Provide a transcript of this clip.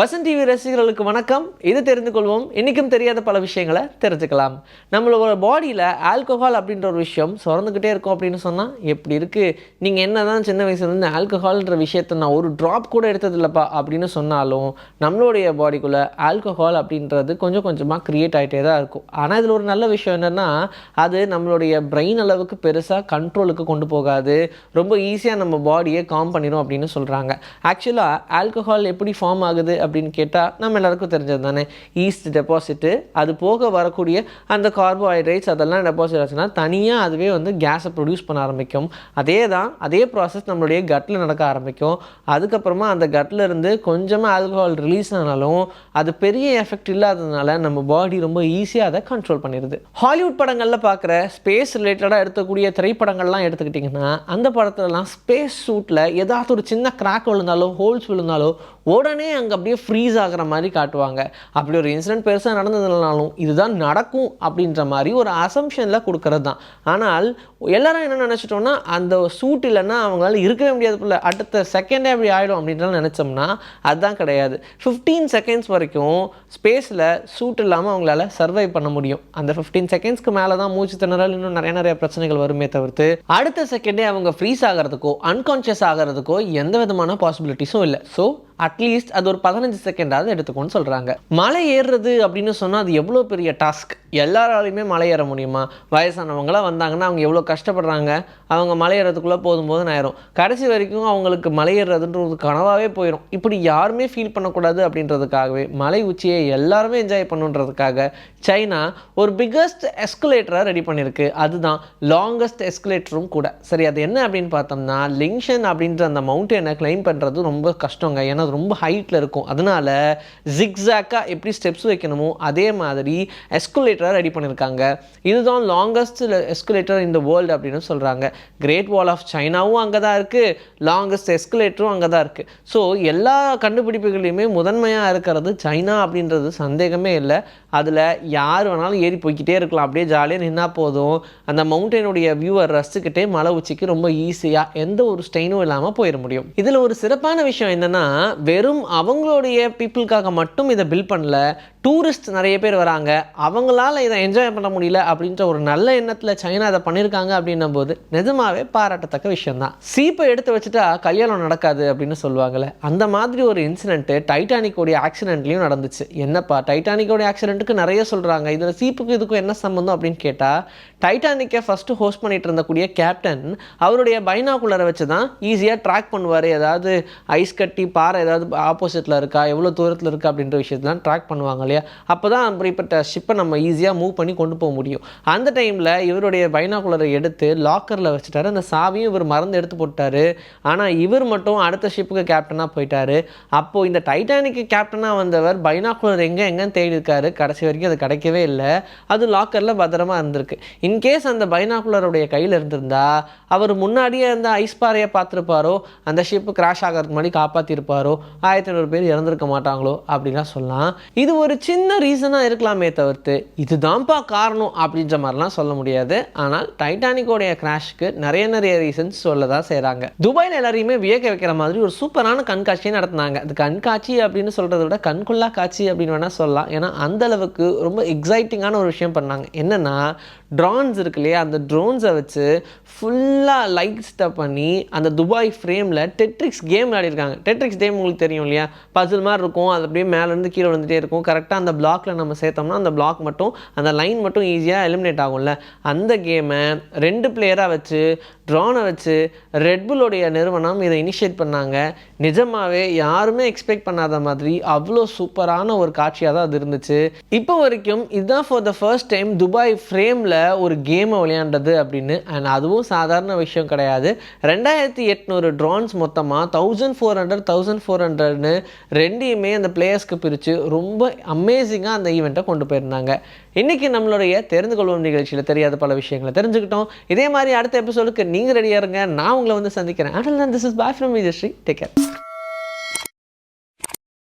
Vasanth TV ரசிகர்களுக்கு வணக்கம். இது தெரிந்து கொள்வோம் இன்றைக்கும் தெரியாத பல விஷயங்களை தெரிஞ்சுக்கலாம். நம்மளோட பாடியில் ஆல்கஹால் அப்படின்ற ஒரு விஷயம் சுரந்துக்கிட்டே இருக்கும் அப்படின்னு சொன்னால் எப்படி இருக்குது நீங்கள் என்ன தான் சின்ன வயசுலேருந்து ஆல்கஹால்ன்ற விஷயத்தை நான் ஒரு ட்ராப் கூட எடுத்ததில்லப்பா அப்படின்னு சொன்னாலும் நம்மளுடைய பாடிக்குள்ளே ஆல்கஹால் அப்படின்றது கொஞ்சம் கொஞ்சமாக க்ரியேட் ஆகிட்டே தான் இருக்கும். ஆனால் இதில் ஒரு நல்ல விஷயம் என்னென்னா அது நம்மளுடைய பிரெயின் அளவுக்கு பெருசாக கண்ட்ரோலுக்கு கொண்டு போகாது. ரொம்ப ஈஸியாக நம்ம பாடியை காம் பண்ணிடும் அப்படின்னு சொல்கிறாங்க ஆக்சுவலாக ஆல்கஹால் எப்படி ஃபார்ம் ஆகுது அப்படின்னு கேட்டால் நம்ம எல்லாருக்கும் தெரிஞ்சது தானே? ஈஸ்ட் டெபாசிட்டு அது போக வரக்கூடிய அந்த கார்போஹைட்ரேட்ஸ் அதெல்லாம் டெபாசிட் ஆச்சுன்னா தனியாக அதுவே வந்து கேஸை ப்ரொடியூஸ் பண்ண ஆரம்பிக்கும். அதே தான் அதே ப்ராசஸ் நம்மளுடைய கட்டில் நடக்க ஆரம்பிக்கும். அதுக்கப்புறமா அந்த கட்டில் இருந்து கொஞ்சமாக ஆல்கஹால் ரிலீஸ் ஆனாலும் அது பெரிய எஃபெக்ட் இல்லாததுனால நம்ம பாடி ரொம்ப ஈஸியாக அதை கண்ட்ரோல் பண்ணிடுது ஹாலிவுட் படங்களில் பார்க்குற ஸ்பேஸ் ரிலேட்டடாக எடுக்கக்கூடிய திரைப்படங்கள்லாம் எடுத்துக்கிட்டிங்கன்னா அந்த படத்துலலாம் ஸ்பேஸ் சூட்டில் ஏதாவது ஒரு சின்ன கிராக் விழுந்தாலோ ஹோல்ஸ் விழுந்தாலோ உடனே அங்கே அப்படியே ஃப்ரீஸ் ஆகிற மாதிரி காட்டுவாங்க. அப்படி ஒரு இன்சிடென்ட் பெருசாக நடந்ததுனாலும் இதுதான் நடக்கும் அப்படின்ற மாதிரி ஒரு அசம்ஷனில் கொடுக்கறது தான். ஆனால் எல்லாரும் என்ன நினச்சிட்டோம்னா அந்த சூட் இல்லைன்னா அவங்களால இருக்கவே முடியாது போல. அடுத்த செகண்டே அப்படி ஆகிடும் அப்படின்றலாம் நினச்சோம்னா அதுதான் கிடையாது. ஃபிஃப்டீன் செகண்ட்ஸ் வரைக்கும் ஸ்பேஸில் சூட் இல்லாமல் அவங்களால சர்வை பண்ண முடியும். அந்த ஃபிஃப்டீன் செகண்ட்ஸ்க்கு மேலே தான் மூச்சு திணறல் இன்னும் நிறைய நிறைய பிரச்சனைகள் வருமே தவிர்த்து அடுத்த செகண்டே அவங்க ஃப்ரீஸ் ஆகிறதுக்கோ அன்கான்ஷியஸ் ஆகிறதுக்கோ எந்த விதமான பாசிபிலிட்டிஸும் இல்லை. ஸோ அட்லீஸ்ட் அது ஒரு பதினஞ்சு செகண்டாவது எடுத்துக்கோன்னு சொல்கிறாங்க மலை ஏறுறது அப்படின்னு சொன்னால் அது எவ்வளோ பெரிய டாஸ்க் எல்லாராலையுமே மலை ஏற முடியுமா? வயசானவங்களாம் வந்தாங்கன்னா அவங்க எவ்வளோ கஷ்டப்படுறாங்க? அவங்க மலை ஏறதுக்குள்ளே போதும் போது ஆயிரும் கடைசி வரைக்கும் அவங்களுக்கு மலை ஏறுறதுன்ற ஒரு கனவாகவே போயிடும் இப்படி யாருமே ஃபீல் பண்ணக்கூடாது அப்படின்றதுக்காகவே மலை உச்சியை எல்லாருமே என்ஜாய் பண்ணுன்றதுக்காக சைனா ஒரு பிக்கஸ்ட் எஸ்குலேட்டராக ரெடி பண்ணியிருக்கு அதுதான் லாங்கஸ்ட் எஸ்குலேட்டரும் கூட. சரி அது என்ன அப்படின்னு பார்த்தோம்னா லிங்ஷன் அப்படின்ற அந்த மவுண்டனை கிளைம் பண்ணுறது ரொம்ப கஷ்டங்க. ஏன்னா அது ரொம்ப ஹைட்டில் இருக்கும். அதனால ஜிக்ஸாக்காக எப்படி ஸ்டெப்ஸ் வைக்கணுமோ அதே மாதிரி எஸ்குலேட்டராக ரெடி பண்ணியிருக்காங்க இதுதான் லாங்கஸ்ட் எஸ்குலேட்டர் இந்த வேர்ல்டு அப்படின்னு சொல்கிறாங்க கிரேட் வால் ஆஃப் சைனாவும் அங்கே தான் இருக்குது லாங்கஸ்ட் எஸ்குலேட்டரும் அங்கே தான் இருக்குது ஸோ எல்லா கண்டுபிடிப்புகளையுமே முதன்மையாக இருக்கிறது சைனா அப்படின்றது சந்தேகமே இல்லை. அதில் யார் வேணாலும் ஏறி போய்கிட்டே இருக்கலாம். அப்படியே ஜாலியாக நின்னா போதும். அந்த மவுண்டனுடைய வியூவை ரசிச்சுக்கிட்டே மலை உச்சிக்கு ரொம்ப ஈஸியாக எந்த ஒரு ஸ்டெயினும் இல்லாமல் போயிட முடியும். இதில் ஒரு சிறப்பான விஷயம் என்னென்னா வெறும் அவங்களுடைய பீப்புளுக்காக மட்டும் இதை பில் பண்ணல டூரிஸ்ட் நிறைய பேர் வராங்க. அவங்களால இதை என்ஜாய் பண்ண முடியல அப்படின்ற ஒரு நல்ல எண்ணத்தில் சைனா இதை பண்ணியிருக்காங்க அப்படின்னும் போது நிஜமாவே பாராட்டத்தக்க விஷயம்தான். சீப்பை எடுத்து வச்சுட்டா கல்யாணம் நடக்காது அப்படின்னு சொல்லுவாங்கள்ல அந்த மாதிரி ஒரு இன்சிடென்ட்டு டைட்டானிக்கோடைய ஆக்சிடென்ட்லேயும் நடந்துச்சு. என்னப்பா டைட்டானிக்கோடைய ஆக்சிடென்ட்டுக்கு நிறைய சொல்கிறாங்க இதில் சீப்புக்கு இதுக்கும் என்ன சம்மந்தம் அப்படின்னு கேட்டால் டைட்டானிக்கை ஃபஸ்ட்டு ஹோஸ்ட் பண்ணிட்டு இருந்தக்கூடிய கேப்டன் அவருடைய பைனாக்குள்ளரை வச்சு தான் ஈஸியாக ட்ராக் பண்ணுவார். ஏதாவது ஐஸ் கட்டி பாறை ஏதாவது ஆப்போசிட்டில் இருக்கா எவ்வளோ தூரத்தில் இருக்கா அப்படின்ற விஷயத்தெலாம் ட்ராக் பண்ணுவாங்க இல்லையா? அப்போ தான் அப்படிப்பட்ட ஷிப்பை நம்ம ஈஸியாக மூவ் பண்ணி கொண்டு போக முடியும். அந்த டைமில் இவருடைய பைனாகுலரை எடுத்து லாக்கரில் வச்சுட்டாரு. அந்த சாவியும் இவர் மறந்து எடுத்து போட்டார் ஆனால் இவர் மட்டும் அடுத்த ஷிப்புக்கு கேப்டனாக போயிட்டாரு. அப்போது இந்த டைட்டானிக்கு கேப்டனாக வந்தவர் பைனாகுலர் எங்கே எங்கேன்னு தேடி இருக்காரு. கடைசி வரைக்கும் அது கிடைக்கவே இல்லை. அது லாக்கரில் பத்திரமா இருந்திருக்கு. இன்கேஸ் அந்த பைனாகுலருடைய கையில் இருந்திருந்தா அவர் முன்னாடியே அந்த ஐஸ் பாறையை பார்த்துருப்பாரோ அந்த ஷிப்பு கிராஷ் ஆகிறதுக்கு முன்னாடி காப்பாற்றிருப்பாரோ ஆயிரத்தி ஐநூறு பேர் இறந்துருக்க மாட்டாங்களோ அப்படின்லாம் சொல்லலாம். இது ஒரு சின்ன ரீசனாக இருக்கலாமே தவிர்த்து இதுதான்ப்பா காரணம் அப்படின்ற மாதிரிலாம் சொல்ல முடியாது. ஆனால் டைட்டானிக்கோடைய கிராஷ்க்கு நிறைய நிறைய ரீசன்ஸ் சொல்ல தான் செய்கிறாங்க துபாயில் எல்லாரையுமே வியக்க வைக்கிற மாதிரி ஒரு சூப்பரான கண்காட்சியை நடத்தினாங்க. அது கண்காட்சி அப்படின்னு சொல்கிறத விட கண்கொள்ளா காட்சி அப்படின்னு வேணால் சொல்லலாம். ஏன்னா அந்த அளவுக்கு ரொம்ப எக்ஸைட்டிங்கான ஒரு விஷயம் பண்ணாங்க. என்னென்னா ட்ரோன்ஸ் இருக்கு இல்லையா? அந்த ட்ரோன்ஸை வச்சு ஃபுல்லாக லைட் ஸ்டப் பண்ணி அந்த துபாய் ஃப்ரேமில் டெட்ரிக்ஸ் கேம் விளையாடிருக்காங்க. டெட்ரிக்ஸ் கேம் உங்களுக்கு தெரியும் இல்லையா? பசில் மாதிரி இருக்கும். அது அப்படியே மேலேருந்து கீழே வந்துட்டே இருக்கும். கரெக்டாக அந்த பிளாக்ல நம்ம சேர்த்தோம்னா அந்த பிளாக் மட்டும் அந்த லைன் மட்டும் ஈஸியாக எலிமினேட் ஆகும்ல. அந்த கேமை ரெண்டு பிளேயராக வச்சு ட்ரோனை வச்சு ரெட்புலோடைய நிறுவனம் இதை இனிஷியேட் பண்ணாங்க. நிஜமாவே யாருமே எக்ஸ்பெக்ட் பண்ணாத மாதிரி அவ்வளோ சூப்பரான ஒரு காட்சியாக தான் அது இருந்துச்சு. இப்போ வரைக்கும் இதுதான் for the first time Dubai ஃப்ரேமில் ஒரு கேமை விளையாண்டது அப்படின்னு அண்ட் அதுவும் சாதாரண விஷயம் கிடையாது. ரெண்டாயிரத்தி எட்நூறு ட்ரோன்ஸ் மொத்தமாக thousand four hundred thousand four ஹண்ட்ரட்னு ரெண்டையுமே அந்த பிளேயர்ஸ்க்கு பிரித்து ரொம்ப அமேசிங்காக அந்த ஈவெண்ட்டை கொண்டு போயிருந்தாங்க. இன்றைக்கி நம்மளுடைய தெரிந்து கொள்வோம் நிகழ்ச்சியில் தெரியாத பல விஷயங்களை தெரிஞ்சுக்கிட்டோம். இதே மாதிரி அடுத்த எபிசோடுக்கு நீங்கள் ரெடியாக இருங்க. நான் உங்களை வந்து சந்திக்கிறேன். ஆனால் this is boy from Vijayasri take care